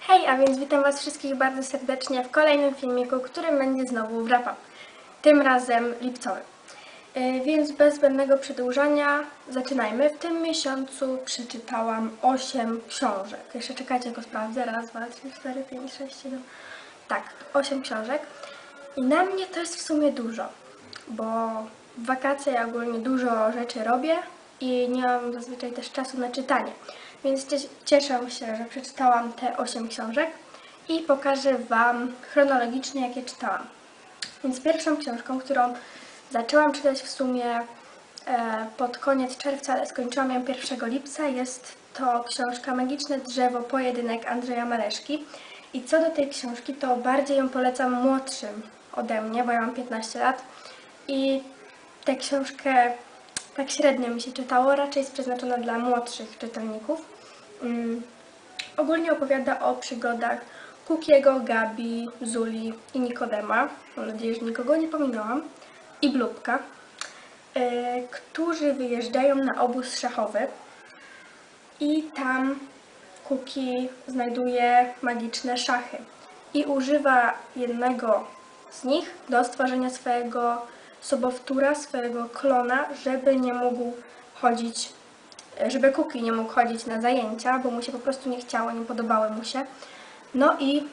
Hej, a więc witam Was wszystkich bardzo serdecznie w kolejnym filmiku, którym będzie znowu wrap up. Tym razem lipcowym. Yy, więc bez zbędnego przedłużania zaczynajmy. W tym miesiącu przeczytałam 8 książek. Jeszcze czekajcie, go sprawdzę. Raz, dwa, trzy, cztery, pięć, sześć, siedem. Tak, 8 książek. I na mnie to jest w sumie dużo, bo w wakacje ja ogólnie dużo rzeczy robię i nie mam zazwyczaj też czasu na czytanie. Więc cie- cieszę się, że przeczytałam te 8 książek i pokażę Wam chronologicznie, jakie czytałam. Więc pierwszą książką, którą zaczęłam czytać w sumie e, pod koniec czerwca, ale skończyłam ją 1 lipca, jest to książka Magiczne drzewo, pojedynek Andrzeja Maleszki. I co do tej książki, to bardziej ją polecam młodszym ode mnie, bo ja mam 15 lat. I tę książkę tak średnio mi się czytało, raczej jest przeznaczona dla młodszych czytelników. Mm. Ogólnie opowiada o przygodach Kukiego, Gabi, Zuli i Nikodema. Mam nadzieję, że nikogo nie pominęłam. I Blubka, e, którzy wyjeżdżają na obóz szachowy. I tam Kuki znajduje magiczne szachy i używa jednego z nich do stworzenia swojego sobowtóra, swojego klona, żeby nie mógł chodzić, żeby Kuki nie mógł chodzić na zajęcia, bo mu się po prostu nie chciało, nie podobały mu się. No i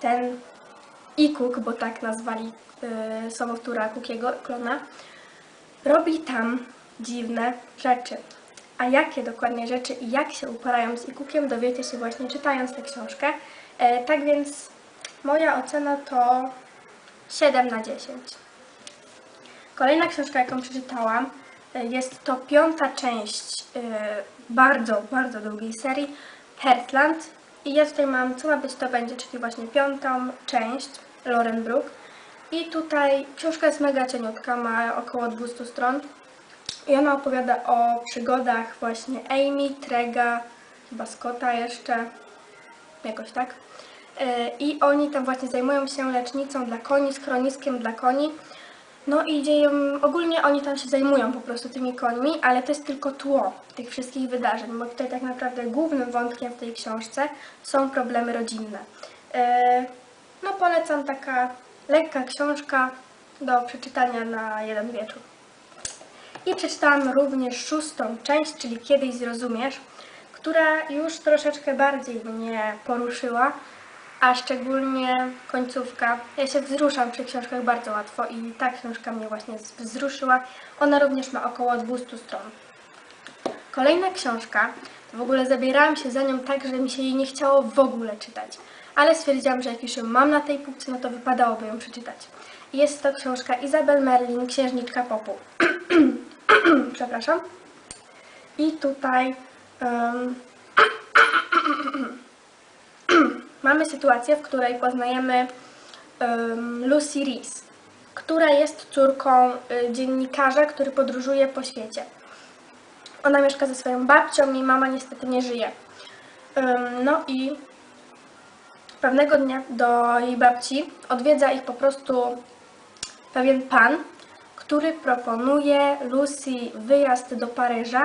ten Ikuk, bo tak nazwali y, sobowtóra Kukiego, klona, robi tam dziwne rzeczy. A jakie dokładnie rzeczy i jak się uparają z Ikukiem, dowiecie się właśnie czytając tę książkę. E, tak więc moja ocena to 7 na 10. Kolejna książka, jaką przeczytałam, e, jest to piąta część e, bardzo, bardzo długiej serii Heartland. I ja tutaj mam, co ma być, to będzie, czyli właśnie piątą część Lauren Brook. I tutaj książka jest mega cieniutka, ma około 200 stron. I ona opowiada o przygodach właśnie Amy, Trega, chyba Scotta jeszcze, jakoś tak. E, I oni tam właśnie zajmują się lecznicą dla koni, schroniskiem dla koni. No i dzieją, ogólnie oni tam się zajmują po prostu tymi końmi, ale to jest tylko tło tych wszystkich wydarzeń, bo tutaj tak naprawdę głównym wątkiem w tej książce są problemy rodzinne. E, No polecam taka lekka książka do przeczytania na jeden wieczór. I przeczytałam również szóstą część, czyli Kiedyś zrozumiesz, która już troszeczkę bardziej mnie poruszyła, a szczególnie końcówka. Ja się wzruszam przy książkach bardzo łatwo i ta książka mnie właśnie wzruszyła. Ona również ma około 200 stron. Kolejna książka, w ogóle zabierałam się za nią tak, że mi się jej nie chciało w ogóle czytać. Ale stwierdziłam, że jak już ją mam na tej półce, no to wypadałoby ją przeczytać. Jest to książka Izabel Merlin, Księżniczka Popu. Przepraszam. I tutaj em, mamy sytuację, w której poznajemy em, Lucy Reese, która jest córką y, dziennikarza, który podróżuje po świecie. Ona mieszka ze swoją babcią i mama niestety nie żyje. No i pewnego dnia do jej babci odwiedza ich po prostu pewien pan, który proponuje Lucy wyjazd do Paryża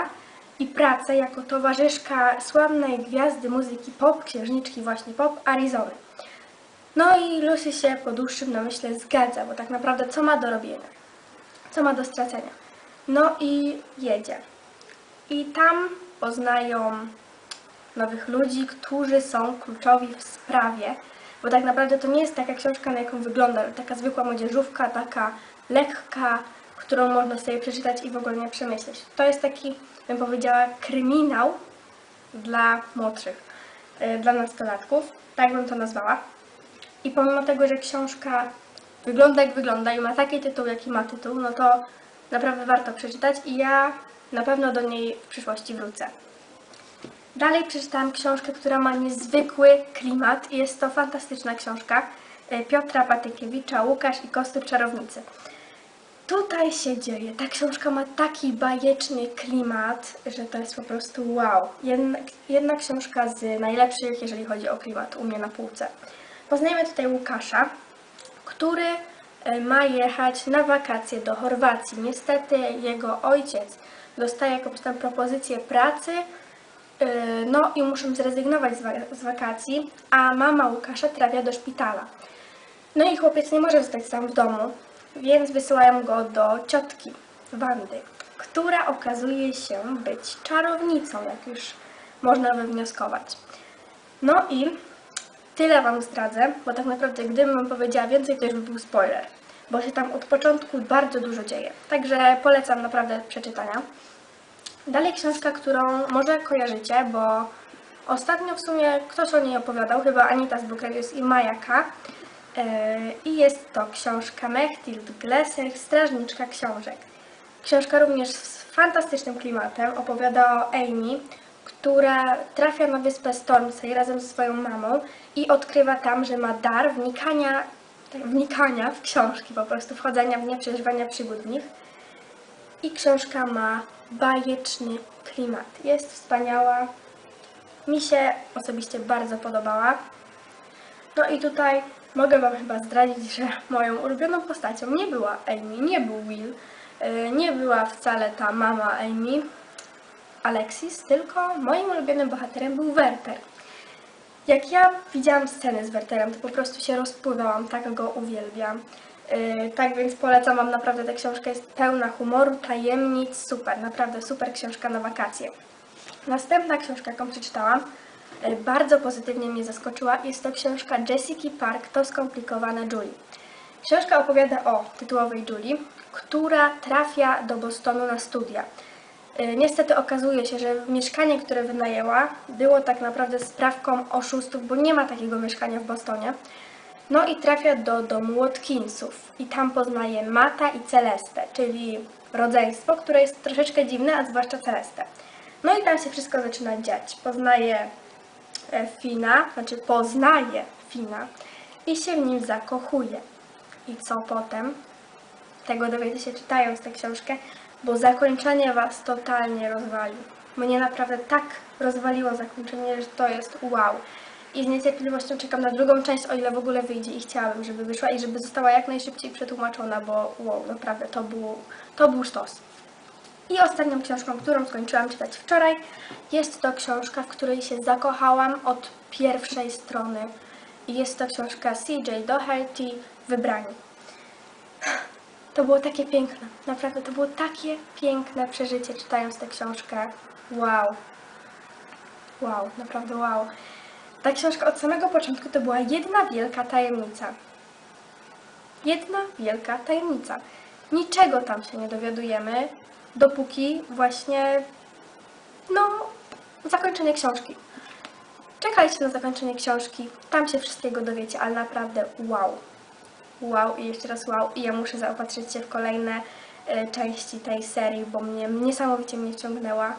i pracę jako towarzyszka sławnej gwiazdy muzyki pop, księżniczki właśnie pop, Arizony. No i Lucy się po dłuższym namyśle zgadza, bo tak naprawdę co ma do robienia? Co ma do stracenia? No i jedzie. I tam poznają nowych ludzi, którzy są kluczowi w sprawie, bo tak naprawdę to nie jest taka książka, na jaką wygląda, taka zwykła młodzieżówka, taka lekka, którą można sobie przeczytać i w ogóle nie przemyśleć. To jest taki, bym powiedziała, kryminał dla młodszych, y, dla nastolatków, tak bym to nazwała. I pomimo tego, że książka wygląda jak wygląda i ma taki tytuł, jaki ma tytuł, no to naprawdę warto przeczytać i ja na pewno do niej w przyszłości wrócę. Dalej przeczytałam książkę, która ma niezwykły klimat i jest to fantastyczna książka e, Piotra Patykiewicza, Łukasz i Kostur Czarownicy. Tutaj się dzieje. Ta książka ma taki bajeczny klimat, że to jest po prostu wow. Jedna, jedna książka z najlepszych, jeżeli chodzi o klimat, u mnie na półce. Poznajemy tutaj Łukasza, który e, ma jechać na wakacje do Chorwacji. Niestety jego ojciec dostaje jakąś tam propozycję pracy, e, no i muszą zrezygnować z, wa- z wakacji, a mama Łukasza trafia do szpitala. No i chłopiec nie może zostać sam w domu, więc wysyłają go do ciotki Wandy, która okazuje się być czarownicą, jak już można wywnioskować. No i tyle Wam zdradzę, bo tak naprawdę gdybym Wam powiedziała więcej, to już by był spoiler, bo się tam od początku bardzo dużo dzieje. Także polecam naprawdę przeczytania. Dalej książka, którą może kojarzycie, bo ostatnio w sumie ktoś o niej opowiadał, chyba Anita z Book i Majaka. Yy, I jest to książka Mechthild Glesser, Strażniczka Książek. Książka również z fantastycznym klimatem opowiada o Amy, która trafia na wyspę Stormsey razem ze swoją mamą i odkrywa tam, że ma dar wnikania, wnikania w książki, po prostu wchodzenia w nie, przeżywania przygód w nich. I książka ma bajeczny klimat. Jest wspaniała. Mi się osobiście bardzo podobała. No i tutaj mogę Wam chyba zdradzić, że moją ulubioną postacią nie była Amy, nie był Will, yy, nie była wcale ta mama Amy, Alexis, tylko moim ulubionym bohaterem był Werter. Jak ja widziałam scenę z Werterem, to po prostu się rozpływałam, tak go uwielbiam. Yy, tak więc polecam Wam naprawdę, ta książka jest pełna humoru, tajemnic, super, naprawdę super książka na wakacje. Następna książka, jaką przeczytałam, e, bardzo pozytywnie mnie zaskoczyła. Jest to książka Jessica Park, To skomplikowana Julie. Książka opowiada o tytułowej Julie, która trafia do Bostonu na studia. E, Niestety okazuje się, że mieszkanie, które wynajęła, było tak naprawdę sprawką oszustów, bo nie ma takiego mieszkania w Bostonie. No i trafia do domu Watkinsów i tam poznaje Mata i Celestę, czyli rodzeństwo, które jest troszeczkę dziwne, a zwłaszcza Celestę. No i tam się wszystko zaczyna dziać. Poznaje e, Fina, znaczy poznaje Fina i się w nim zakochuje. I co potem? Tego dowiecie się czytając tę książkę, bo zakończenie Was totalnie rozwali. Mnie naprawdę tak rozwaliło zakończenie, że to jest wow. I z niecierpliwością czekam na drugą część, o ile w ogóle wyjdzie i chciałabym, żeby wyszła i żeby została jak najszybciej przetłumaczona, bo wow, naprawdę to był, to był sztos. I ostatnią książką, którą skończyłam czytać wczoraj, jest to książka, w której się zakochałam od pierwszej strony. Jest to książka CJ Doherty Wybrani. To było takie piękne, naprawdę to było takie piękne przeżycie czytając tę książkę. Wow. Wow, naprawdę wow. Ta książka od samego początku to była jedna wielka tajemnica. Jedna wielka tajemnica. Niczego tam się nie dowiadujemy, dopóki właśnie, no, zakończenie książki. Czekajcie na zakończenie książki, tam się wszystkiego dowiecie, ale naprawdę wow. Wow i jeszcze raz wow i ja muszę zaopatrzyć się w kolejne e, części tej serii, bo mnie niesamowicie mnie wciągnęła.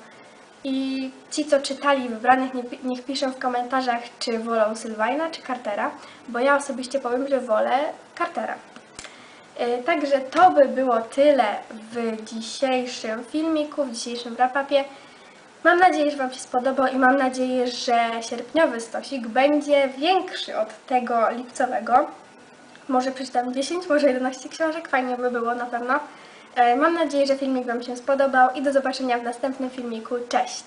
I ci, co czytali wybranych, nie, niech piszą w komentarzach, czy wolą Sylwajna, czy Cartera, bo ja osobiście powiem, że wolę Cartera. E, Także to by było tyle w dzisiejszym filmiku, w dzisiejszym rapapie. Mam nadzieję, że Wam się spodobał i mam nadzieję, że sierpniowy stosik będzie większy od tego lipcowego. Może przeczytam 10, może 11 książek, fajnie by było na pewno. E, Mam nadzieję, że filmik Wam się spodobał i do zobaczenia w następnym filmiku. Cześć!